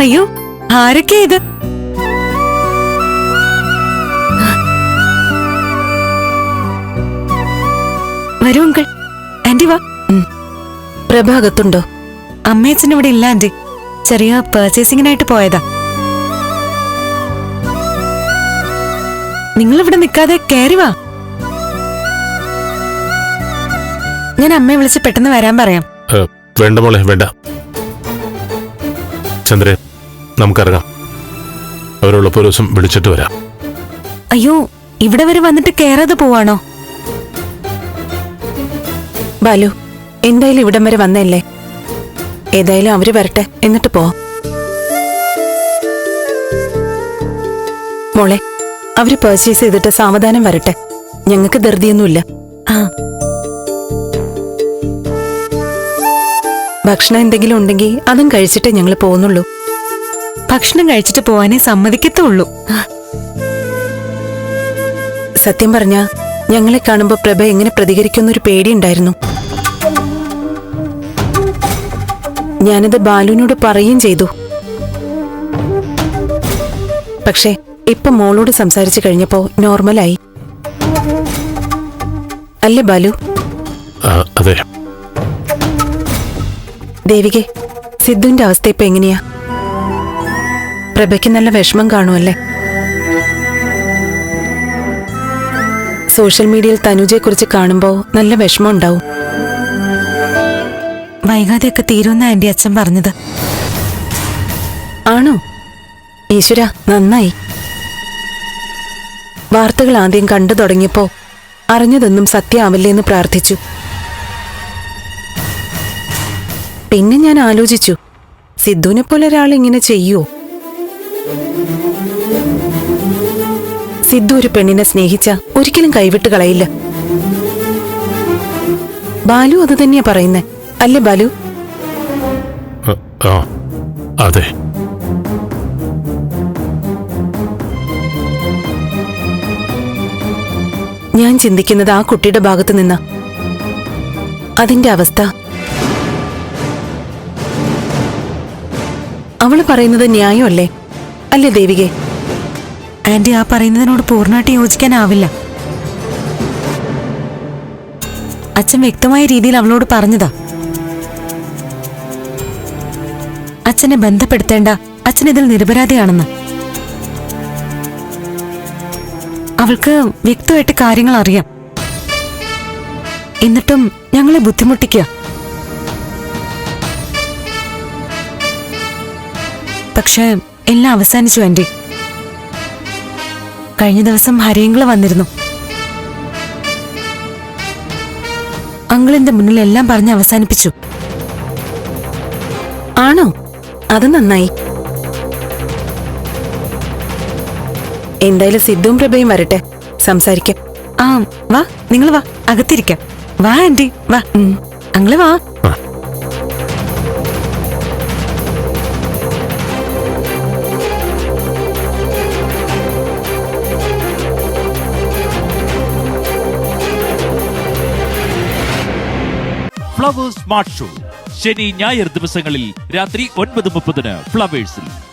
അയ്യോ ആരൊക്കെ ഇത്? വരൂ അങ്കിൾ. ആന്റി വാ. പ്രഭാകത്തുണ്ടോ അമ്മയച്ഛൻ ഇവിടെ ഇല്ല ആന്റി. ചെറിയ പർച്ചേസിങ്ങിനായിട്ട് പോയതാ. നിങ്ങൾ ഇവിടെ നിൽക്കാതെ കയറി വാ. ഞാൻ അമ്മയെ വിളിച്ച് പെട്ടെന്ന് വരാൻ പറയാം. വേണ്ട മോളെ വേണ്ട. ചന്ദ്രൻ നമുക്കിറങ്ങാം. അവരുള്ളപ്പോൾ ഒരു ദിവസം വിളിച്ചിട്ട് വരാം. അയ്യോ ഇവിടെ വരെ വന്നിട്ട് കയറാതെ പോവാണോ? ബാലു എന്തായാലും ഇവിടം വരെ വന്നല്ലേ ഏതായാലും അവർ വരട്ടെ എന്നിട്ട് പോ. മോളെ അവർ പർച്ചേസ് ചെയ്തിട്ട് സാവധാനം വരട്ടെ. ഞങ്ങൾക്ക് ധൃതിയൊന്നുമില്ല. ആ. ഭക്ഷണം എന്തെങ്കിലും ഉണ്ടെങ്കിൽ അതും കഴിച്ചിട്ടേ ഞങ്ങൾ പോകുന്നുള്ളൂ. ഭക്ഷണം കഴിച്ചിട്ട് പോവാനേ സമ്മതിക്കത്തുള്ളൂ. സത്യം പറഞ്ഞ ഞങ്ങളെ കാണുമ്പോ പ്രഭ എങ്ങനെ പ്രതികരിക്കുന്നൊരു പേടിയുണ്ടായിരുന്നു. ഞാനത് ബാലുവിനോട് പറയുകയും ചെയ്തു. പക്ഷേ ഇപ്പൊ മോളോട് സംസാരിച്ചു കഴിഞ്ഞപ്പോ നോർമലായി. അല്ലേ ബാലു? അതെ. ദേവികെ സിദ്ധുവിന്റെ അവസ്ഥ ഇപ്പൊ എങ്ങനെയാ? പ്രഭയ്ക്ക് നല്ല വിഷമം കാണുമല്ലേ സോഷ്യൽ മീഡിയയിൽ തനുജയെ കുറിച്ച് കാണുമ്പോ നല്ല വിഷമം ഉണ്ടാവും. വൈകാതെയൊക്കെ തീരുമെന്ന ആന്റി അച്ഛൻ പറഞ്ഞത്. ആണോ? ഈശ്വര നന്നായി. വാർത്തകൾ ആദ്യം കണ്ടു തുടങ്ങിയപ്പോ അറിഞ്ഞതൊന്നും സത്യമാവില്ലേ എന്ന് പ്രാർത്ഥിച്ചു. പിന്നെ ഞാൻ ആലോചിച്ചു സിദ്ധുവിനെ പോലെ ഒരാൾ ഇങ്ങനെ ചെയ്യുമോ സിദ്ധു ഒരു പെണ്ണിനെ സ്നേഹിച്ച ഒരിക്കലും കൈവിട്ട് കളയില്ല. ബാലു അത് തന്നെയാ പറയുന്നേ. അല്ലേ ബാലു? അതെ. ഞാൻ ചിന്തിക്കുന്നത് ആ കുട്ടിയുടെ ഭാഗത്ത് നിന്ന. അതിന്റെ അവസ്ഥ. അവൾ പറയുന്നത് ന്യായമല്ലേ? അല്ലേ ദേവികെ? ആന്റി ആ പറയുന്നതിനോട് പൂർണമായിട്ട് യോജിക്കാനാവില്ല. അച്ഛൻ വ്യക്തമായ രീതിയിൽ അവളോട് പറഞ്ഞതാ. അച്ഛനെ ബന്ധപ്പെടുത്തേണ്ട അച്ഛൻ ഇതിൽ നിരപരാധിയാണെന്ന്. അവൾക്ക് വ്യക്തമായിട്ട് കാര്യങ്ങൾ അറിയാം എന്നിട്ടും ഞങ്ങളെ ബുദ്ധിമുട്ടിക്ക. പക്ഷേ എല്ലാം അവസാനിച്ചു എന്റെ കഴിഞ്ഞ ദിവസം ഹരിയങ്ങൾ വന്നിരുന്നു. അങ്കിളിന്റെ മുന്നിൽ എല്ലാം പറഞ്ഞ് അവസാനിപ്പിച്ചു. ആണോ? അത് നന്നായി. എന്തായാലും സിദ്ധുവും പ്രഭയും വരട്ടെ. സംസാരിക്കാം. ആ വാ നിങ്ങൾ വാ അകത്തിരിക്കാം. വാ ആന്റി വാ. അങ്ങൾ വാ. ഫ്ലവേഴ്സ് സ്മാർട്ട് ഷോ ശനി ഞായർ ദിവസങ്ങളിൽ രാത്രി ഒൻപത് മുപ്പതിന് ഫ്ലവേഴ്സിൽ